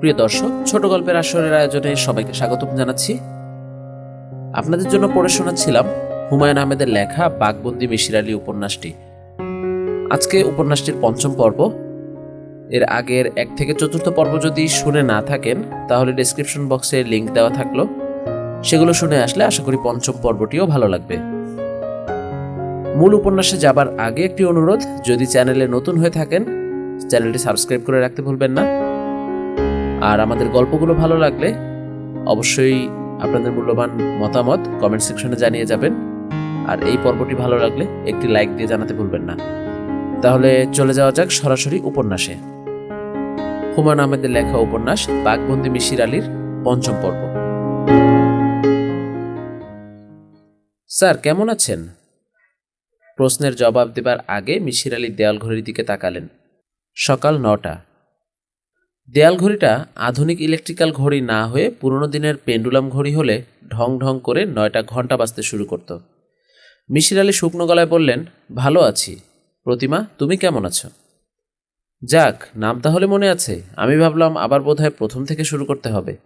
প্রিয় দর্শক, ছোট গল্পের আসরের আয়োজনে সবাইকে স্বাগতম জানাচ্ছি। আপনাদের জন্য পড়ে শোনাচ্ছিলাম হুমায়ুন আহমেদের লেখা বাঘবন্দি মিশির আলী উপন্যাসটি। আজকে উপন্যাসটির পঞ্চম পর্ব। এর আগের এক থেকে চতুর্থ পর্ব যদি শুনে না থাকেন, তাহলে ডেসক্রিপশন বক্সে লিংক দেওয়া থাকল। সেগুলো শুনে আসলে আশা করি পঞ্চম পর্বটিও ভালো লাগবে। মূল উপন্যাসে যাবার আগে একটি অনুরোধ, যদি চ্যানেলে নতুন হয়ে থাকেন, চ্যানেলটি সাবস্ক্রাইব করে রাখতে ভুলবেন না। আর আমাদের গল্পগুলো ভালো লাগলে অবশ্যই আপনাদের মূল্যবান মতামত কমেন্ট সেকশনে জানিয়ে যাবেন। আর এই পর্বটি ভালো লাগলে একটি লাইক দিয়ে জানাতে ভুলবেন না। তাহলে চলে যাওয়া যাক সরাসরি উপন্যাসে। হুমায়ুন আহমেদের লেখা উপন্যাস বাঘবন্দি মিশির আলীর পঞ্চম পর্ব। স্যার, কেমন আছেন? প্রশ্নের জবাব দেবার আগে মিশির আলী দেয়াল ঘড়ির দিকে তাকালেন। সকাল নটা। দেয়াল ঘড়িটা আধুনিক ইলেকট্রিক্যাল ঘড়ি না হয়ে পুরনো দিনের পেন্ডুলাম ঘড়ি হলে ঢং ঢং করে নয়টা ঘণ্টা বাজতে শুরু করত। মিশির আলী শুকনো গলায় বললেন, ভালো আছি। প্রতিমা, তুমি কেমন আছো? যাক, নাম তাহলে মনে আছে। আমি ভাবলাম আবার বোধহয় প্রথম থেকে শুরু করতে হবে।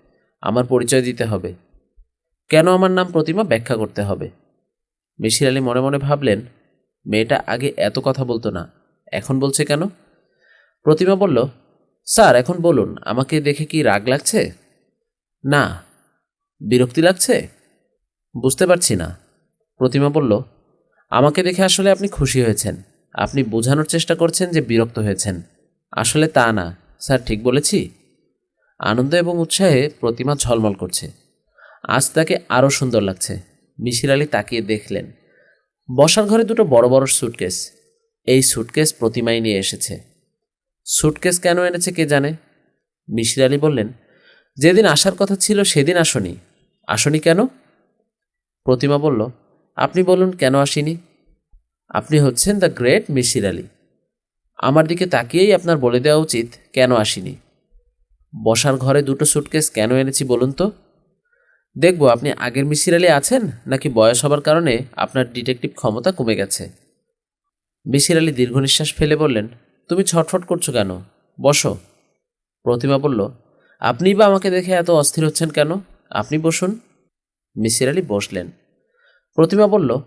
আমার পরিচয় দিতে হবে। কেন আমার নাম প্রতিমা ব্যাখ্যা করতে হবে? মিশির আলী মনে মনে ভাবলেন, মেয়েটা আগে এত কথা বলতো না। এখন বলছে কেন? প্রতিমা বলল স্যার, এখন বলুন, আমাকে দেখে কি রাগ লাগছে? না। বিরক্তি লাগছে? বুঝতে পারছি না। প্রতিমা বলল, আমাকে দেখে আসলে আপনি খুশি হয়েছেন। আপনি বোঝানোর চেষ্টা করছেন যে বিরক্ত হয়েছেন। আসলে তা না। স্যার, ঠিক বলেছি? আনন্দ এবং উৎসাহে প্রতিমা ঝলমল করছে। আজ তাকে আরও সুন্দর লাগছে। মিশির আলী তাকিয়ে দেখলেন। বসার ঘরে দুটো বড় বড় সুটকেস এই সুটকেস প্রতিমাই নিয়ে এসেছে। সুটকেস কেন এনেছে কে জানে? মিশির আলী বললেন, যেদিন আসার কথা ছিল সেদিন আসনি। আসনি কেন? প্রতিমা বলল, আপনি বলুন কেন আসিনি? আপনি হচ্ছেন দ্য গ্রেট মিশির আলী। আমার দিকে তাকিয়েই আপনার বলে দেওয়া উচিত কেন আসিনি। বসার ঘরে দুটো সুটকেস কেন এনেছি বলুন তো? দেখব, আপনি আগের মিশির আলী আছেন নাকি বয়স হবার কারণে আপনার ডিটেকটিভ ক্ষমতা কমে গেছে? মিশির আলী দীর্ঘ নিঃশ্বাস ফেলে বললেন তুমি ছটফট করছ কেন? বসো। প্রতিমা বলল আপনিই বা আমাকে দেখে এত অস্থির হচ্ছেন কেন? আপনি বসুন। মিসির আলী বসলেন। প্রতিমা বলল,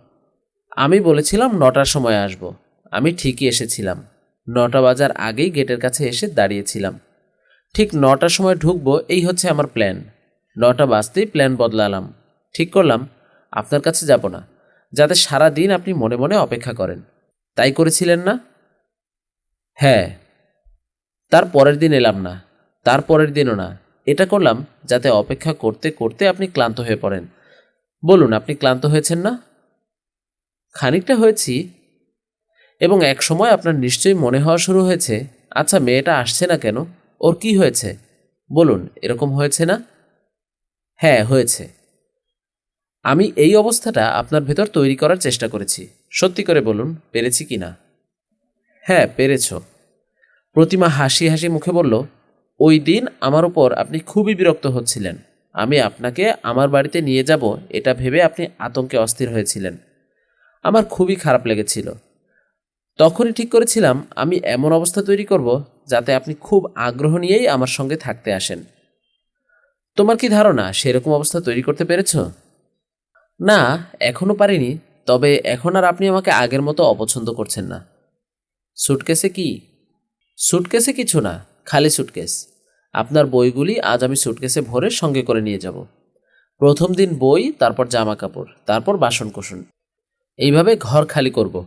আমি বলেছিলাম নটার সময় আসব। আমি ঠিকই এসেছিলাম। নটা বাজার আগেই গেটের কাছে এসে দাঁড়িয়েছিলাম। ঠিক নটার সময় ঢুকবো, এই হচ্ছে আমার প্ল্যান। নটা বাজতেই প্ল্যান বদলালাম। ঠিক করলাম, আপনার কাছে যাব না। যাতে সারা দিন আপনি মনে মনে অপেক্ষা করেন। তাই করেছিলেন না? হ্যাঁ তার পরের দিন এলাম না, তার পরের দিনও না। এটা করলাম যাতে অপেক্ষা করতে করতে আপনি ক্লান্ত হয়ে পড়েন। বলুন, আপনি ক্লান্ত হয়েছেন না? খানিকটা হয়েছি, এবং এক সময় আপনার নিশ্চয়ই মনে হওয়া শুরু হয়েছে আচ্ছা মেয়েটা আসছে না কেন? ওর কি হয়েছে? বলুন, এরকম হয়েছে না? হ্যাঁ হয়েছে। আমি এই অবস্থাটা আপনার ভেতর তৈরি করার চেষ্টা করেছি। সত্যি করে বলুন, পেরেছি কি না হ্যাঁ পেরেছ। প্রতিমা হাসি হাসি মুখে বলল, ওই দিন আমার উপর আপনি খুবই বিরক্ত হচ্ছিলেন। আমি আপনাকে আমার বাড়িতে নিয়ে যাব, এটা ভেবে আপনি আতঙ্কে অস্থির হয়েছিলেন। আমার খুবই খারাপ লেগেছিল। তখনই ঠিক করেছিলাম, আমি এমন অবস্থা তৈরি করব যাতে আপনি খুব আগ্রহ নিয়েই আমার সঙ্গে থাকতে আসেন। তোমার কি ধারণা সেরকম অবস্থা তৈরি করতে পেরেছ? না এখনও পারিনি, তবে এখন আর আপনি আমাকে আগের মতো অপছন্দ করছেন না। সুটকেসে কি? সুটকেসে কিছু না, খালি সুটকেস আপনার বইগুলি আজ আমি সুটকেসে ভরে সঙ্গে করে নিয়ে যাব। প্রথম দিন বই, তারপর জামা কাপড় তারপর বাসন কোসন এইভাবে ঘর খালি করব।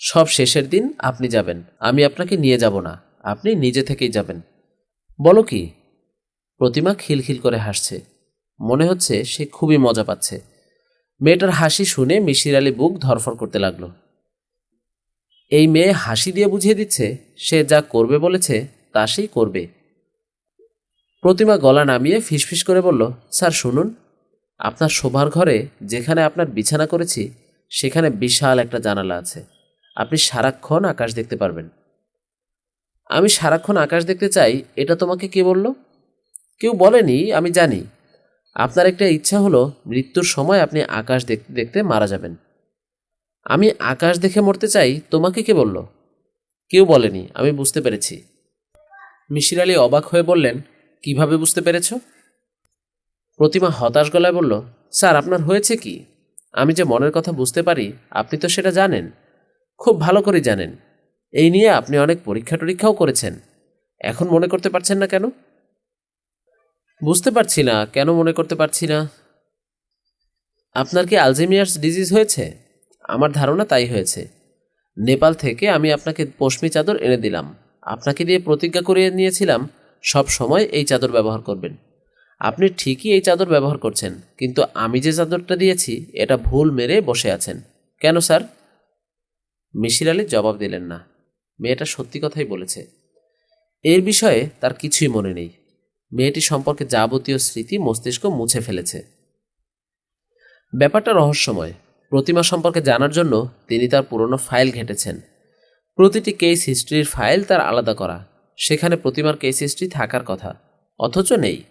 সব শেষের দিন আপনি যাবেন, আমি আপনাকে নিয়ে যাব না, আপনি নিজে থেকেই যাবেন। বলো কি? প্রতিমা খিলখিল করে হাসছে। মনে হচ্ছে সে খুবই মজা পাচ্ছে। মেয়েটার হাসি শুনে মিশির আলী বুক ধরফর করতে লাগল। এই মেয়ে হাসি দিয়ে বুঝিয়ে দিচ্ছে, সে যা করবে বলেছে, তা সেই করবে। প্রতিমা গলা নামিয়ে ফিসফিস করে বলল, স্যার, শুনুন, আপনার শোভার ঘরে যেখানে আপনার বিছানা করেছি, সেখানে বিশাল একটা জানালা আছে। আপনি সারাক্ষণ আকাশ দেখতে পারবেন। আমি সারাক্ষণ আকাশ দেখতে চাই, এটা তোমাকে কে বলল? কেউ বলেনি, আমি জানি। আপনার একটা ইচ্ছা হলো, মৃত্যুর সময় আপনি আকাশ দেখতে দেখতে মারা যাবেন। আমি আকাশ দেখে মরতে চাই, তোমাকে কে বলল? কেউ বলেনি, আমি বুঝতে পেরেছি। মিশির আলী অবাক হয়ে বললেন, কীভাবে বুঝতে পেরেছ? প্রতিমা হতাশ গলায় বলল, স্যার, আপনার হয়েছে কি? আমি যে মনের কথা বুঝতে পারি, আপনি তো সেটা জানেন। খুব ভালো করে জানেন। এই নিয়ে আপনি অনেক পরীক্ষা টরীক্ষাও করেছেন। এখন মনে করতে পারছেন না কেন? বুঝতে পারছি না, কেন মনে করতে পারছি না? আপনার কি আলজেমিয়ার্স ডিজিজ হয়েছে? আমার ধারণা তাই হয়েছে। নেপাল থেকে আমি আপনাকে পশমি চাদর এনে দিলাম। আপনাকে দিয়ে প্রতিজ্ঞা করিয়ে নিয়েছিলাম, সব সময় এই চাদর ব্যবহার করবেন। আপনি ঠিকই এই চাদর ব্যবহার করছেন, কিন্তু আমি যে চাদরটা দিয়েছি, এটা ভুল মেরে বসে আছেন। কেন, স্যার? মিশির আলী জবাব দিলেন না। মেয়েটা সত্যি কথাই বলেছে। এর বিষয়ে তার কিছুই মনে নেই। মেয়েটি সম্পর্কে যাবতীয় স্মৃতি মস্তিষ্ক মুছে ফেলেছে। ব্যাপারটা রহস্যময়। প্রতিমা সম্পর্কে জানার জন্য তিনি তার পুরনো ফাইল ঘেঁটেছেন। প্রতিটি কেস হিস্ট্রির ফাইল তার আলাদা করা। সেখানে প্রতিমার কেস হিস্ট্রি থাকার কথা। অথচ নেই।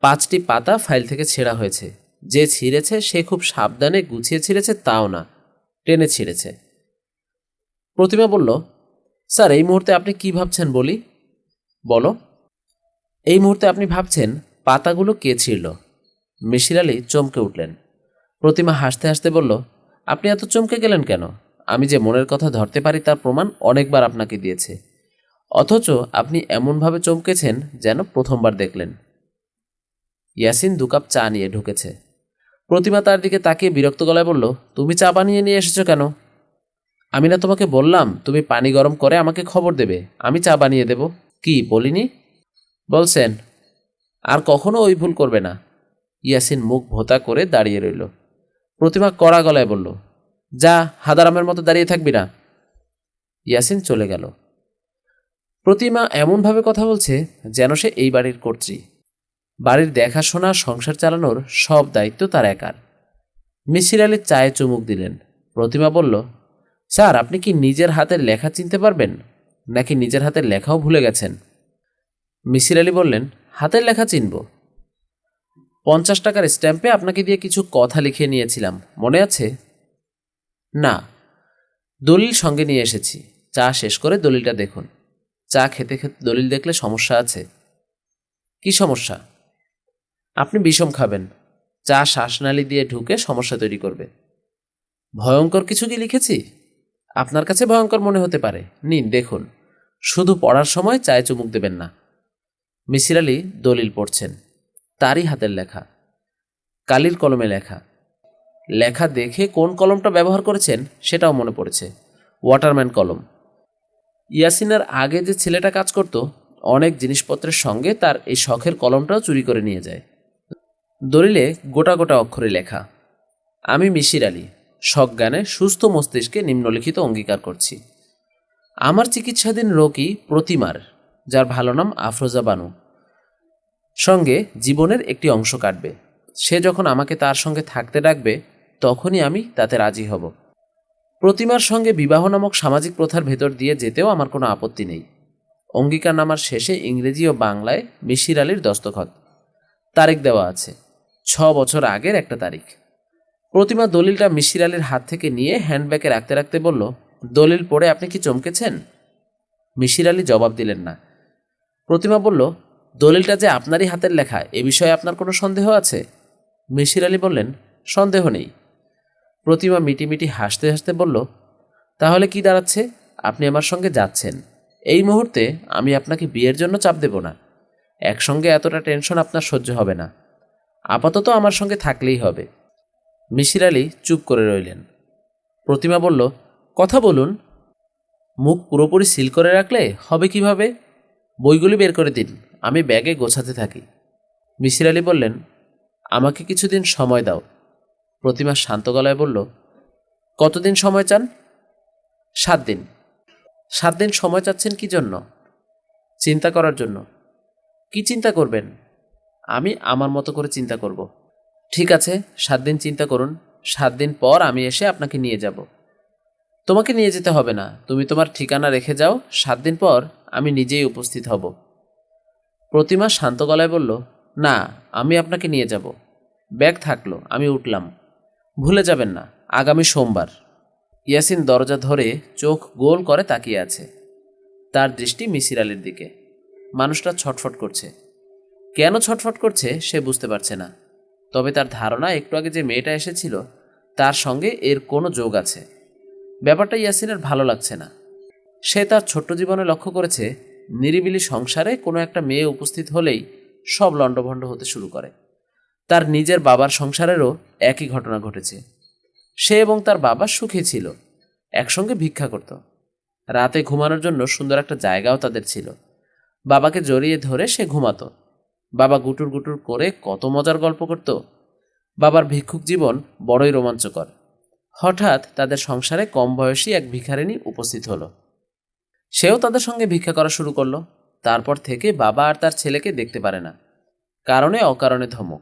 পাঁচটি পাতা ফাইল থেকে ছেঁড়া হয়েছে। যে ছিঁড়েছে, সে খুব সাবধানে গুছিয়ে ছিঁড়েছে, তাও না। টেনে ছিঁড়েছে। প্রতিমা বলল, স্যার, এই মুহূর্তে আপনি কি ভাবছেন বলি? বলো, এই মুহূর্তে আপনি ভাবছেন পাতাগুলো কে ছিঁড়ল? মিশির আলী চমকে উঠলেন। প্রতিমা হাসতে হাসতে বলল, আপনি এত চমকে গেলেন কেন? আমি যে মনের কথা ধরতে পারি তার প্রমাণ অনেকবার আপনাকে দিয়েছে। অথচ আপনি এমনভাবে চমকেছেন যেন প্রথমবার দেখলেন। ইয়াসিন দু কাপ চা নিয়ে ঢুকেছে। প্রতিমা তার দিকে তাকিয়ে বিরক্ত গলায় বলল, তুমি চা বানিয়ে নিয়ে এসেছ কেন? আমি না তোমাকে বললাম, তুমি পানি গরম করে আমাকে খবর দেবে। আমি চা বানিয়ে দেব। কি, বলিনি? বলছেন, আর কখনো ওই ভুল করবে না। ইয়াসিন মুখ ভোতা করে দাঁড়িয়ে রইল। প্রতিমা কড়া গলায় বলল, যা হাদারামের মতো দাঁড়িয়ে থাকবি না। ইয়াসিন চলে গেল। প্রতিমা এমনভাবে কথা বলছে যেন সে এই বাড়ির কর্ত্রী। বাড়ির দেখাশোনা, সংসার চালানোর সব দায়িত্ব তার একার। মিসির আলী চায়ে চুমুক দিলেন। প্রতিমা বলল, স্যার, আপনি কি নিজের হাতের লেখা চিনতে পারবেন? নাকি নিজের হাতের লেখাও ভুলে গেছেন? মিসির আলী বললেন, হাতের লেখা চিনব। পঞ্চাশ টাকার স্ট্যাম্পে আপনাকে দিয়ে কিছু কথা লিখে নিয়েছিলাম। মনে আছে? না। দলিল সঙ্গে নিয়ে এসেছি। চা শেষ করে দলিলটা দেখুন। চা খেতে খেতে দলিল দেখলে সমস্যা আছে। কি সমস্যা? আপনি বিষম খাবেন। চা শ্বাসনালী দিয়ে ঢুকে সমস্যা তৈরি করবে। ভয়ঙ্কর কিছু কি লিখেছি? আপনার কাছে ভয়ঙ্কর মনে হতে পারে। নিন, দেখুন। শুধু পড়ার সময় চায়ে চুমুক দেবেন না। মিসির আলী দলিল পড়ছেন। তারই হাতের লেখা, কালির কলমে লেখা। লেখা দেখে কোন কলমটা ব্যবহার করেছেন সেটাও মনে পড়েছে, ওয়াটারম্যান কলম। ইয়াসিনার আগে যে ছেলেটা কাজ করত, অনেক জিনিসপত্রের সঙ্গে তার এই শখের কলমটাও চুরি করে নিয়ে যায়। দলিলে গোটা গোটা অক্ষরে লেখা, আমি মিশির আলী সজ্ঞানে সুস্থ মস্তিষ্কে নিম্নলিখিত অঙ্গীকার করছি। আমার চিকিৎসাধীন রোগী প্রতিমার, যার ভালো নাম আফরোজা বানু। সঙ্গে জীবনের একটি অংশ কাটবে। সে যখন আমাকে তার সঙ্গে থাকতে ডাকবে, তখনই আমি তাতে রাজি হব। প্রতিমার সঙ্গে বিবাহ নামক সামাজিক প্রথার ভেতর দিয়ে যেতেও আমার কোনো আপত্তি নেই। অঙ্গীকারনামার শেষে ইংরেজি ও বাংলায় মিশির আলীর দস্তখত। তারিখ দেওয়া আছে, ছ বছর আগের একটা তারিখ। প্রতিমা দলিলটা মিশির আলীর হাত থেকে নিয়ে হ্যান্ডব্যাগে রাখতে রাখতে বলল, দলিল পড়ে আপনি কি চমকেছেন? মিশির আলী জবাব দিলেন না। প্রতিমা বলল দলিলটা যে আপনারই হাতের লেখা, এ বিষয়ে আপনার কোনো সন্দেহ আছে? মিশির আলী বললেন, সন্দেহ নেই। প্রতিমা মিটিমিটি হাসতে হাসতে বলল, তাহলে কি দাঁড়াচ্ছে? আপনি আমার সঙ্গে যাচ্ছেন। এই মুহূর্তে আমি আপনাকে বিয়ের জন্য চাপ দেব না। একসঙ্গে এতটা টেনশন আপনার সহ্য হবে না। আপাতত আমার সঙ্গে থাকলেই হবে। মিশির আলী চুপ করে রইলেন। প্রতিমা বলল, কথা বলুন। মুখ পুরোপুরি সিল করে রাখলে হবে কীভাবে? বইগুলি বের করে দিন, আমি ব্যাগে গোছাতে থাকি। মিসির আলী বললেন, আমাকে কিছুদিন সময় দাও। প্রতিমা শান্ত গলায় বলল, কতদিন সময় চান? সাত দিন। সাত দিন সময় চাচ্ছেন কি জন্য? চিন্তা করার জন্য। কি চিন্তা করবেন? আমি আমার মতো করে চিন্তা করব। ঠিক আছে, সাত দিন চিন্তা করুন। সাত দিন পর আমি এসে আপনাকে নিয়ে যাব। তোমাকে নিয়ে যেতে হবে না। তুমি তোমার ঠিকানা রেখে যাও। সাত দিন পর আমি নিজেই উপস্থিত হব। প্রতিমা শান্ত গলায় বলল, না, আমি আপনাকে নিয়ে যাব। ব্যাগ থাকল, আমি উঠলাম। ভুলে যাবেন না, আগামী সোমবার। ইয়াসিন দরজা ধরে চোখ গোল করে তাকিয়ে আছে। তার দৃষ্টি মিসির আলীর দিকে। মানুষটা ছটফট করছে। কেন ছটফট করছে সে বুঝতে পারছে না। তবে তার ধারণা একটু আগে যে মেয়েটা এসেছিল, তার সঙ্গে এর কোনো যোগ আছে। ব্যাপারটা ইয়াসিনের ভালো লাগছে না। সে তার ছোট্ট জীবনে লক্ষ্য করেছে, নিরিবিলি সংসারে কোনো একটা মেয়ে উপস্থিত হলেই সব লণ্ডভণ্ড হতে শুরু করে। তার নিজের বাবার সংসারেরও একই ঘটনা ঘটেছে। সে এবং তার বাবা সুখে ছিল, একসঙ্গে ভিক্ষা করত। রাতে ঘুমানোর জন্য সুন্দর একটা জায়গাও তাদের ছিল। বাবাকে জড়িয়ে ধরে সে ঘুমাতো। বাবা গুটুর গুটুর করে কত মজার গল্প করত। বাবার ভিক্ষুক জীবন বড়ই রোমাঞ্চকর। হঠাৎ তাদের সংসারে কম বয়সী এক ভিখারিণী উপস্থিত হলো। সেও তাদের সঙ্গে ভিক্ষা করা শুরু করল। তারপর থেকে বাবা আর তার ছেলেকে দেখতে পারে না। কারণে অকারণে ধমক।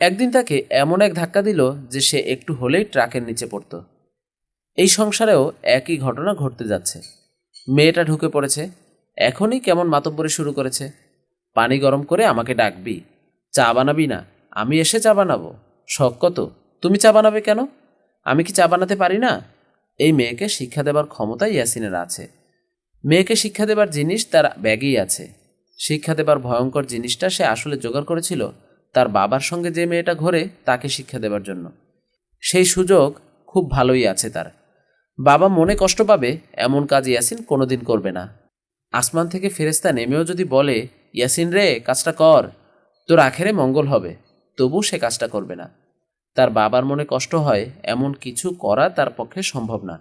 একদিন তাকে এমন এক ধাক্কা দিল যে সে একটু হলেই ট্রাকের নিচে পড়ত। এই সংসারেও একই ঘটনা ঘটতে যাচ্ছে। মেয়েটা ঢুকে পড়েছে। এখনই কেমন মাতব্বরি শুরু করেছে। পানি গরম করে আমাকে ডাকবি। চা বানাবি না। আমি এসে চা বানাবো। শখ কত? তুমি চা বানাবে কেন? আমি কি চা বানাতে পারি না? এই মেয়েকে শিক্ষা দেবার ক্ষমতা ইয়াসিনের আছে। মেয়েকে শিক্ষা দেবার জিনিস তার ব্যাগেই আছে। শিক্ষা দেবার ভয়ঙ্কর জিনিসটা সে আসলে জোগাড় করেছিল তার বাবার সঙ্গে যে মেয়েটা ঘোরে তাকে শিক্ষা দেবার জন্য। সেই সুযোগ খুব ভালোই আছে তার। বাবা মনে কষ্ট পাবে, এমন কাজ ইয়াসিন কোনোদিন করবে না। আসমান থেকে ফেরেস্তা নেমেও যদি বলে, ইয়াসিন রে, কাজটা কর। তোর আখেরে মঙ্গল হবে। তবু সে কাজটা করবে না। তার বাবার মনে কষ্ট হয়, এমন কিছু করা তার পক্ষে সম্ভব না।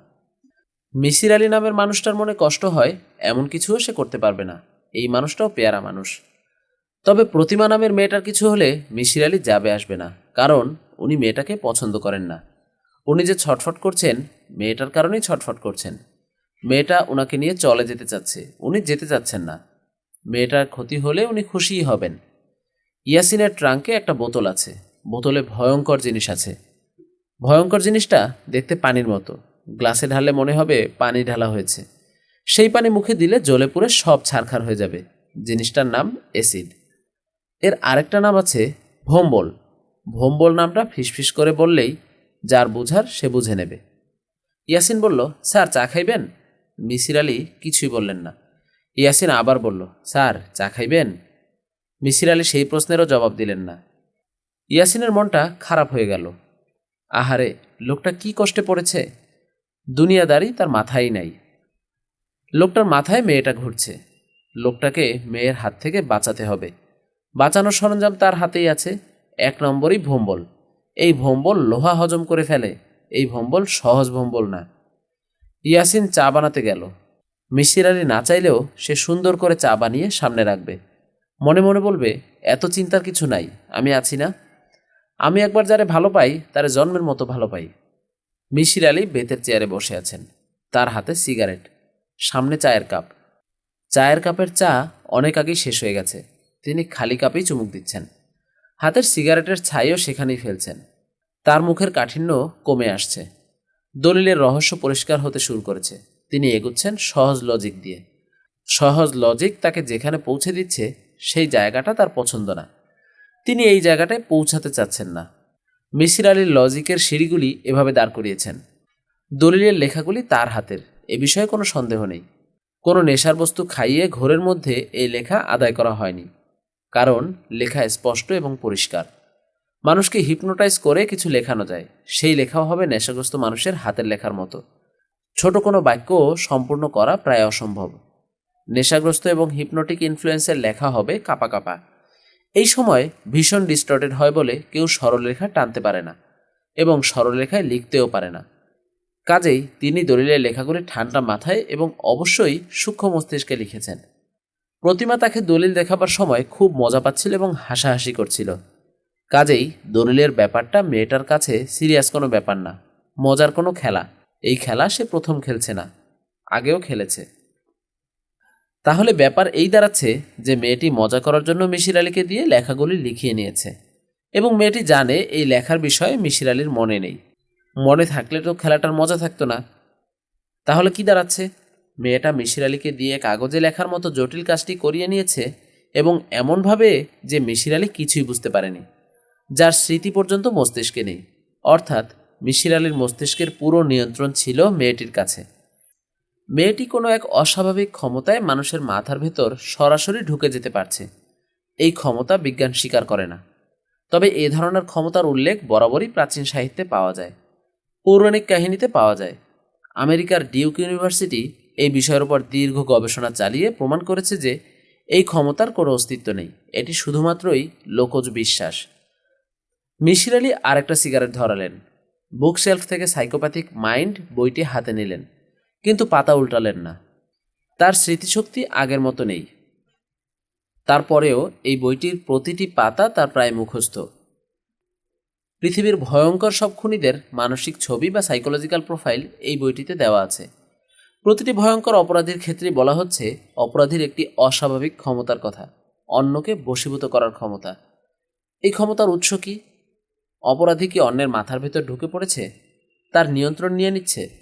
মিসির আলী নামের মানুষটার মনে কষ্ট হয়, এমন কিছুও সে করতে পারবে না। এই মানুষটাও পেয়ারা মানুষ। তবে প্রতিমা নামের মেয়েটার কিছু হলে মিসির আলী যাবে আসবে না, কারণ উনি মেয়েটাকে পছন্দ করেন না। উনি যে ছটফট করছেন, মেয়েটার কারণেই ছটফট করছেন। মেয়েটা ওনাকে নিয়ে চলে যেতে চাচ্ছে, উনি যেতে চাচ্ছেন না। মেয়েটার ক্ষতি হলে উনি খুশিই হবেন। ইয়াসিনের ট্রাঙ্কে একটা বোতল আছে। বোতলে ভয়ঙ্কর জিনিস আছে। ভয়ঙ্কর জিনিসটা দেখতে পানির মতো। গ্লাসে ঢালে মনে হবে পানি ঢালা হয়েছে। সেই পানি মুখে দিলে জলে পুড়ে সব ছারখার হয়ে যাবে। জিনিসটার নাম অ্যাসিড। এর আরেকটা নাম আছে ভোম্বল। ভোম্বল নামটা ফিসফিস করে বললেই যার বুঝার সে বুঝে নেবে। ইয়াসিন বলল, স্যার, চা খাইবেন? মিসির আলী কিছুই বললেন না। ইয়াসিন আবার বলল, স্যার, চা খাইবেন? মিসির আলী সেই প্রশ্নেরও জবাব দিলেন না। ইয়াসিনের মনটা খারাপ হয়ে গেল। আহারে, লোকটা কি কষ্টে পড়েছে? দুনিয়াদারি তার মাথায় নাই। লোকটার মাথায় মেয়েটা ঘুরছে। লোকটাকে মেয়ের হাত থেকে বাঁচাতে হবে। বাঁচানোর সরঞ্জাম তার হাতেই আছে। এক নম্বরই ভোম্বল। এই ভোম্বল লোহা হজম করে ফেলে। এই ভোম্বল সহজ ভোম্বল না। ইয়াসিন চা বানাতে গেল। মিসির আলী না চাইলেও সে সুন্দর করে চা বানিয়ে সামনে রাখবে। মনে মনে বলবে, এত চিন্তার কিছু নাই, আমি আছি না। আমি একবার যারে ভালো পাই, তারে জন্মের মতো ভালো পাই। মিশির আলী বেতের চেয়ারে বসে আছেন। তার হাতে সিগারেট, সামনে চায়ের কাপ। চায়ের কাপের চা অনেক আগেই শেষ হয়ে গেছে। তিনি খালি কাপেই চুমুক দিচ্ছেন। হাতের সিগারেটের ছাইও সেখানেই ফেলছেন। তার মুখের কাঠিন্য কমে আসছে। দলিলের রহস্য পরিষ্কার হতে শুরু করেছে। তিনি এগুচ্ছেন সহজ লজিক দিয়ে। সহজ লজিক তাকে যেখানে পৌঁছে দিচ্ছে, সেই জায়গাটা তার পছন্দ না। তিনি এই জায়গাটায় পৌঁছাতে চাচ্ছেন না। মিসির আলীর লজিকের সিঁড়িগুলি এভাবে দাঁড় করিয়েছেন। দলিলের লেখাগুলি তার হাতের, এ বিষয়ে কোনো সন্দেহ নেই। কোনো নেশার বস্তু খাইয়ে ঘোরের মধ্যে এই লেখা আদায় করা হয়নি। কারণ লেখা স্পষ্ট এবং পরিষ্কার। মানুষকে হিপনোটাইজ করে কিছু লেখানো যায়। সেই লেখাও হবে নেশাগ্রস্ত মানুষের হাতের লেখার মতো। ছোট কোনো বাক্য সম্পূর্ণ করা প্রায় অসম্ভব। নেশাগ্রস্ত এবং হিপনোটিক ইনফ্লুয়েন্সের লেখা হবে কাপা কাপা। এই সময় ভীষণ ডিস্টর্টেড হয় বলে কেউ সরলরেখা টানতে পারে না এবং সরলরেখায় লিখতেও পারে না। কাজেই তিনি দলিলের লেখাগুলি ঠান্ডা মাথায় এবং অবশ্যই সূক্ষ্ম মস্তিষ্কে লিখেছেন। প্রতিমা তাকে দলিল দেখাবার সময় খুব মজা পাচ্ছিল এবং হাসাহাসি করছিল। কাজেই দলিলের ব্যাপারটা মেয়েটার কাছে সিরিয়াস কোনো ব্যাপার না, মজার কোনো খেলা। এই খেলা সে প্রথম খেলছে না, আগেও খেলেছে। তাহলে ব্যাপার এই দাঁড়াচ্ছে যে মেয়েটি মজা করার জন্য মিশির আলীকে দিয়ে লেখাগুলি লিখিয়ে নিয়েছে। এবং মেয়েটি জানে এই লেখার বিষয়ে মিশির আলীর মনে নেই। মনে থাকলে তো খেলাটার মজা থাকতো না। তাহলে কি দাঁড়াচ্ছে? মেয়েটা মিশির আলীকে দিয়ে কাগজে লেখার মতো জটিল কাজটি করিয়ে নিয়েছে এবং এমনভাবে যে মিশির আলী কিছুই বুঝতে পারেনি। যার স্মৃতি পর্যন্ত মস্তিষ্কে নেই। অর্থাৎ মিশির আলীর মস্তিষ্কের পুরো নিয়ন্ত্রণ ছিল মেয়েটির কাছে। মেয়েটি কোনো এক অস্বাভাবিক ক্ষমতায় মানুষের মাথার ভেতর সরাসরি ঢুকে যেতে পারছে। এই ক্ষমতা বিজ্ঞান স্বীকার করে না। তবে এ ধরনের ক্ষমতার উল্লেখ বরাবরই প্রাচীন সাহিত্যে পাওয়া যায়। পৌরাণিক কাহিনীতে পাওয়া যায়। আমেরিকার ডিউক ইউনিভার্সিটি এই বিষয়ের উপর দীর্ঘ গবেষণা চালিয়ে প্রমাণ করেছে যে এই ক্ষমতার কোনো অস্তিত্ব নেই। এটি শুধুমাত্রই লোকজ বিশ্বাস। মিশির আলী আরেকটা সিগারেট ধরালেন। বুক শেলফ থেকে সাইকোপ্যাথিক মাইন্ড বইটি হাতে নিলেন। কিন্তু পাতা উল্টালেন না। তার স্মৃতিশক্তি আগের মতো নেই। তারপরেও এই বইটির প্রতিটি পাতা তার প্রায় মুখস্থ। পৃথিবীর ভয়ঙ্কর সব খুনিদের মানসিক ছবি বা সাইকোলজিক্যাল প্রোফাইল এই বইটিতে দেওয়া আছে। প্রতিটি ভয়ঙ্কর অপরাধীর ক্ষেত্রে বলা হচ্ছে, অপরাধীর একটি অস্বাভাবিক ক্ষমতার কথা, অন্যকে বশীভূত করার ক্ষমতা। এই ক্ষমতার উৎস কি? অপরাধী কি অন্যের মাথার ভেতর ঢুকে পড়েছে? তার নিয়ন্ত্রণ নিয়ে নিচ্ছে?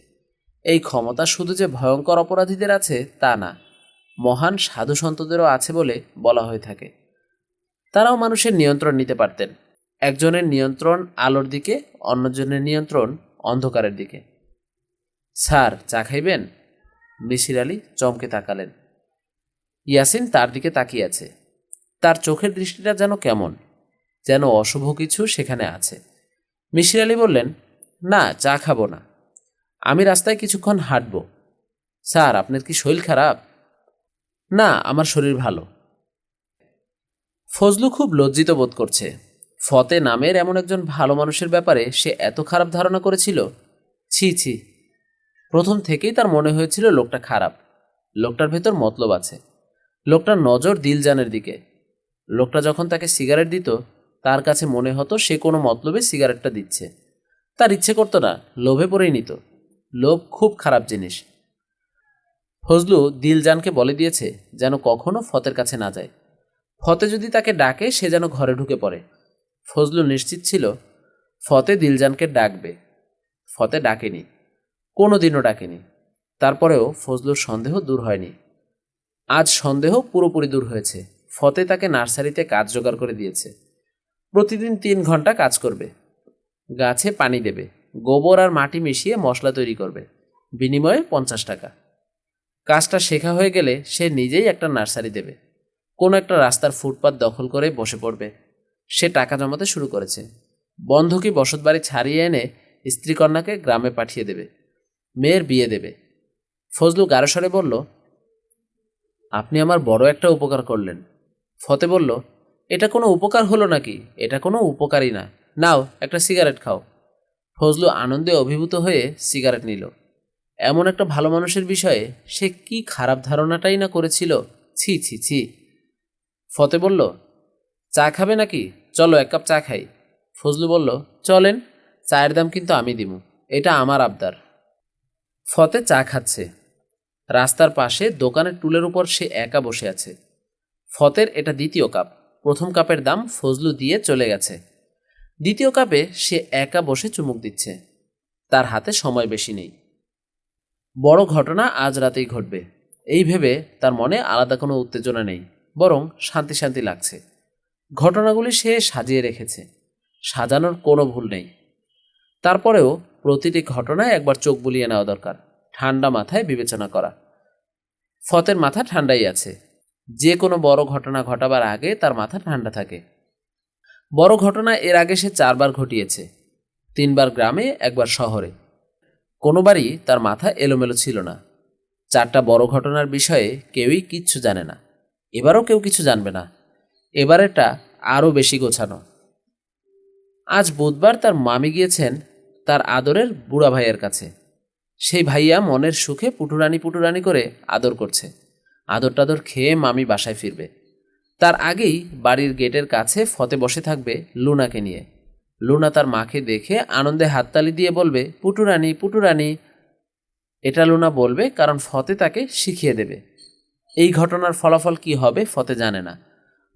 এই ক্ষমতা শুধু যে ভয়ঙ্কর অপরাধীদের আছে, তা না, মহান সাধু সন্তদেরও আছে বলে বলা হয়ে থাকে। তারাও মানুষের নিয়ন্ত্রণ নিতে পারতেন। একজনের নিয়ন্ত্রণ আলোর দিকে, অন্যজনের নিয়ন্ত্রণ অন্ধকারের দিকে। স্যার, চা খাইবেন? মিসির আলী চমকে তাকালেন। ইয়াসিন তার দিকে তাকিয়ে আছে। তার চোখের দৃষ্টিটা যেন কেমন, যেন অশুভ কিছু সেখানে আছে। মিসির আলী বললেন, না, চা খাব না। আমি রাস্তায় কিছুক্ষণ হাঁটব। স্যার, আপনার কি শরীর খারাপ? না, আমার শরীর ভালো। ফজলু খুব লজ্জিত বোধ করছে। ফতে নামের এমন একজন ভালো মানুষের ব্যাপারে সে এত খারাপ ধারণা করেছিল? ছি ছি। প্রথম থেকেই তার মনে হয়েছিল লোকটা খারাপ। লোকটার ভেতর মতলব আছে। লোকটার নজর দিলজানের দিকে। লোকটা যখন তাকে সিগারেট দিত, তার কাছে মনে হতো সে কোনো মতলবে সিগারেটটা দিচ্ছে। তার ইচ্ছে করতো না, লোভে পড়েই নিত। লোভ খুব খারাপ জিনিস। ফজলু দিলজানকে বলে দিয়েছে যেন কখনো ফতের কাছে না যায়। ফতে যদি তাকে ডাকে, সে যেন ঘরে ঢুকে পড়ে। ফজলু নিশ্চিত ছিল ফতে দিলজানকে ডাকবে। ফতে ডাকেনি কোনো দিনও ডাকেনি। তারপরেও ফজলুর সন্দেহ দূর হয়নি। আজ সন্দেহ পুরোপুরি দূর হয়েছে। ফতে তাকে নার্সারিতে কাজ জোগাড় করে দিয়েছে। প্রতিদিন তিন ঘণ্টা কাজ করবে। গাছে পানি দেবে। গোবর আর মাটি মিশিয়ে মশলা তৈরি করবে। বিনিময়ে পঞ্চাশ টাকা। কাজটা শেখা হয়ে গেলে সে নিজেই একটা নার্সারি দেবে। কোনো একটা রাস্তার ফুটপাত দখল করে বসে পড়বে। সে টাকা জমাতে শুরু করেছে। বন্ধকি বসতবাড়ি ছাড়িয়ে এনে স্ত্রীকন্যাকে গ্রামে পাঠিয়ে দেবে? মেয়ের বিয়ে দেবে। ফজলু গারস্বরে বলল, আপনি আমার বড় একটা উপকার করলেন। ফতে বলল, এটা কোনো উপকার হলো নাকি? এটা কোনো উপকারই না। নাও, একটা সিগারেট খাও। ফজলু আনন্দে অভিভূত হয়ে সিগারেট নিল। এমন একটা ভালো মানুষের বিষয়ে সে কি খারাপ ধারণাটাই না করেছিল? ছি ছি ছি। ফতে বলল, চা খাবে নাকি? চলো এক কাপ চা খাই। ফজলু বলল, চলেন, চায়ের দাম কিন্তু আমি দিব এটা আমার আবদার। ফতে চা খাচ্ছে। রাস্তার পাশে দোকানের টুলের উপর সে একা বসে আছে। ফতের এটা দ্বিতীয় কাপ। প্রথম কাপের দাম ফজলু দিয়ে চলে গেছে। দ্বিতীয় কাপে সে একা বসে চুমুক দিচ্ছে। তার হাতে সময় বেশি নেই। বড় ঘটনা আজ রাতেই ঘটবে। এই ভেবে তার মনে আলাদা কোনো উত্তেজনা নেই, বরং শান্তি শান্তি লাগছে। ঘটনাগুলি সে সাজিয়ে রেখেছে। সাজানোর কোনো ভুল নেই। তারপরেও প্রতিটি ঘটনায় একবার চোখ বুলিয়ে নেওয়া দরকার, ঠান্ডা মাথায় বিবেচনা করা। ফতের মাথা ঠান্ডাই আছে। যে কোনো বড় ঘটনা ঘটাবার আগে তার মাথা ঠান্ডা থাকে। বড় ঘটনা এর আগে সে চারবার ঘটিয়েছে। তিনবার গ্রামে, একবার শহরে। কোনোবারই তার মাথা এলোমেলো ছিল না। চারটা বড় ঘটনার বিষয়ে কেউই কিচ্ছু জানে না। এবারও কেউ কিছু জানবে না। এবারেরটা আরও বেশি গোছানো। আজ বুধবার তার মামি গিয়েছেন তার আদরের বুড়া ভাইয়ের কাছে। সেই ভাইয়া মনের সুখে পুটুরানি পুটুরানি করে আদর করছে। আদর টাদর খেয়ে মামি বাসায় ফিরবে। তার আগেই বাড়ির গেটের কাছে ফতে বসে থাকবে লুনাকে নিয়ে। লুনা তার মাকে দেখে আনন্দে হাততালি দিয়ে বলবে, পুটুরানি পুটুরানি। এটা লুনা বলবে কারণ ফতে তাকে শিখিয়ে দেবে। এই ঘটনার ফলাফল কি হবে ফতে জানে না।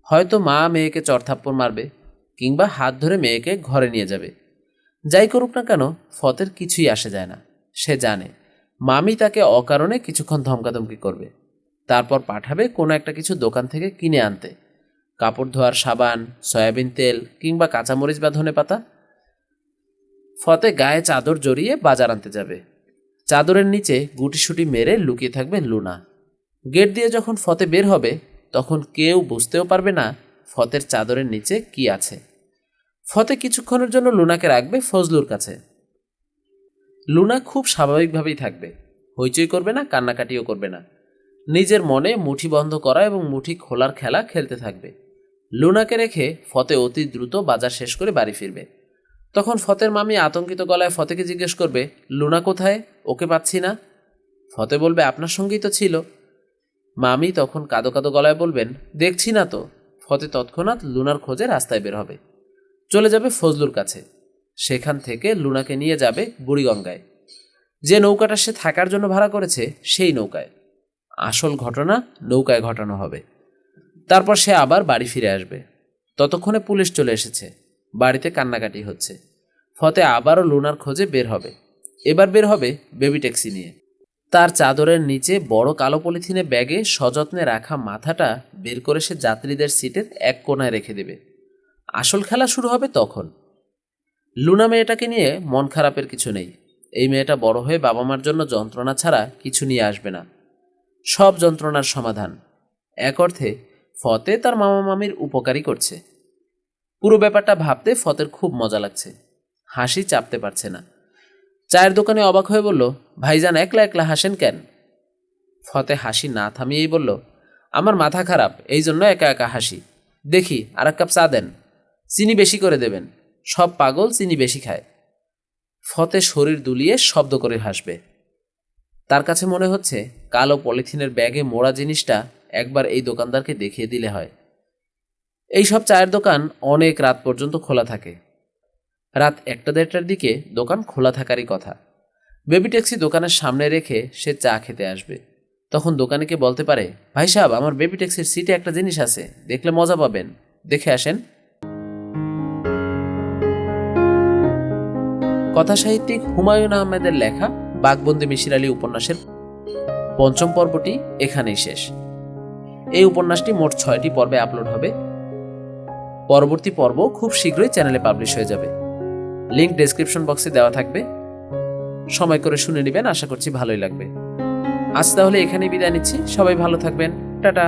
হয়তো মা মেয়েকে চরথাপ্পড় মারবে কিংবা হাত ধরে মেয়েকে ঘরে নিয়ে যাবে। যাই করুক না কেন, ফতের কিছুই আসে যায় না। সে জানে, মামি তাকে অকারণে কিছুক্ষণ ধমকাধমকি করবে। তারপর পাঠাবে কোনো একটা কিছু দোকান থেকে কিনে আনতে। কাপড় ধোয়ার সাবান, সয়াবিন তেল কিংবা কাঁচামরিচ বা ধনে পাতা। ফতে গায়ে চাদর জড়িয়ে বাজার আনতে যাবে। চাদরের নিচে গুটিসুটি মেরে লুকিয়ে থাকবে লুনা। গেট দিয়ে যখন ফতে বের হবে, তখন কেউ বুঝতেও পারবে না ফতের চাদরের নিচে কি আছে। ফতে কিছুক্ষণের জন্য লুনাকে রাখবে ফজলুর কাছে। লুনা খুব স্বাভাবিকভাবেই থাকবে। হইচই করবে না, কান্নাকাটিও করবে না। নিজের মনে মুঠি বন্ধ করা এবং মুঠি খোলার খেলা খেলতে থাকবে। লুনাকে রেখে ফতে অতি দ্রুত বাজার শেষ করে বাড়ি ফিরবে। তখন ফতের মামি আতঙ্কিত গলায় ফতেকে জিজ্ঞেস করবে, লুনা কোথায়? ওকে পাচ্ছি না? ফতে বলবে, আপনার সঙ্গেই তো ছিল। মামি তখন কাদো কাদো গলায় বলবেন, দেখছি না তো। ফতে তৎক্ষণাৎ লুনার খোঁজে রাস্তায় বের হবে। চলে যাবে ফজলুর কাছে। সেখান থেকে লুনাকে নিয়ে যাবে বুড়িগঙ্গায়। যে নৌকাটা সে থাকার জন্য ভাড়া করেছে, সেই নৌকায়। আসল ঘটনা নৌকায় ঘটানো হবে। তারপর সে আবার বাড়ি ফিরে আসবে। ততক্ষণে পুলিশ চলে এসেছে। বাড়িতে কান্নাকাটি হচ্ছে। ফতে আবারও লুনার খোঁজে বের হবে। এবার বের হবে বেবি ট্যাক্সি নিয়ে। তার চাদরের নিচে বড় কালো পলিথিনে ব্যাগে সযত্নে রাখা মাথাটা বের করে সে যাত্রীদের সিটের এক কোণায় রেখে দেবে। আসল খেলা শুরু হবে তখন। লুনা মেয়েটাকে নিয়ে মন খারাপের কিছু নেই। এই মেয়েটা বড় হয়ে বাবা মার জন্য যন্ত্রণা ছাড়া কিছু নিয়ে আসবে না। সব যন্ত্রণার সমাধান। এক অর্থে, ফতে তার মামা মামির উপকারই করছে। পুরো ব্যাপারটা ভাবতে ফতের খুব মজা লাগছে। হাসি চাপতে পারছে না। চায়ের দোকানে অবাক হয়ে বলল, ভাইজান, একলা একলা হাসেন কেন? ফতে হাসি না থামিয়েই বলল, আমার মাথা খারাপ এই জন্য একা একা হাসি। দেখি আর এক কাপ চা দেন। চিনি বেশি করে দেবেন। সব পাগল, চিনি বেশি খায়। ফতে শরীর দুলিয়ে শব্দ করে হাসবে। তার কাছে মনে হচ্ছে কালো পলিথিনের ব্যাগে মোড়া জিনিসটা একবার এই দোকানদারকে দেখিয়ে দিলে হয়। এই সব চায়ের দোকান অনেক রাত পর্যন্ত খোলা থাকে। রাত একটা দেড়টার দিকে দোকান খোলা থাকারই কথা। বেবি ট্যাক্সি দোকানের সামনে রেখে সে চা খেতে আসবে। তখন দোকানিকে বলতে পারে, ভাই সাহেব, আমার বেবি ট্যাক্সির সিটে একটা জিনিস আছে, দেখলে মজা পাবেন। দেখে আসেন। কথা সাহিত্যিক হুমায়ুন আহমেদের লেখা বাঘবন্দি মিশির আলী উপন্যাসের পঞ্চম পর্বটি এখানেই শেষ। এই উপন্যাসটি মোট ছয়টি পর্বে আপলোড হবে। পরবর্তী পর্ব খুব শীঘ্রই চ্যানেলে পাবলিশ হয়ে যাবে। লিঙ্ক ডেসক্রিপশন বক্সে দেওয়া থাকবে। সময় করে শুনে নেবেন, আশা করছি ভালোই লাগবে। আজ তাহলে এখানেই বিদায় নিচ্ছি। সবাই ভালো থাকবেন। টাটা।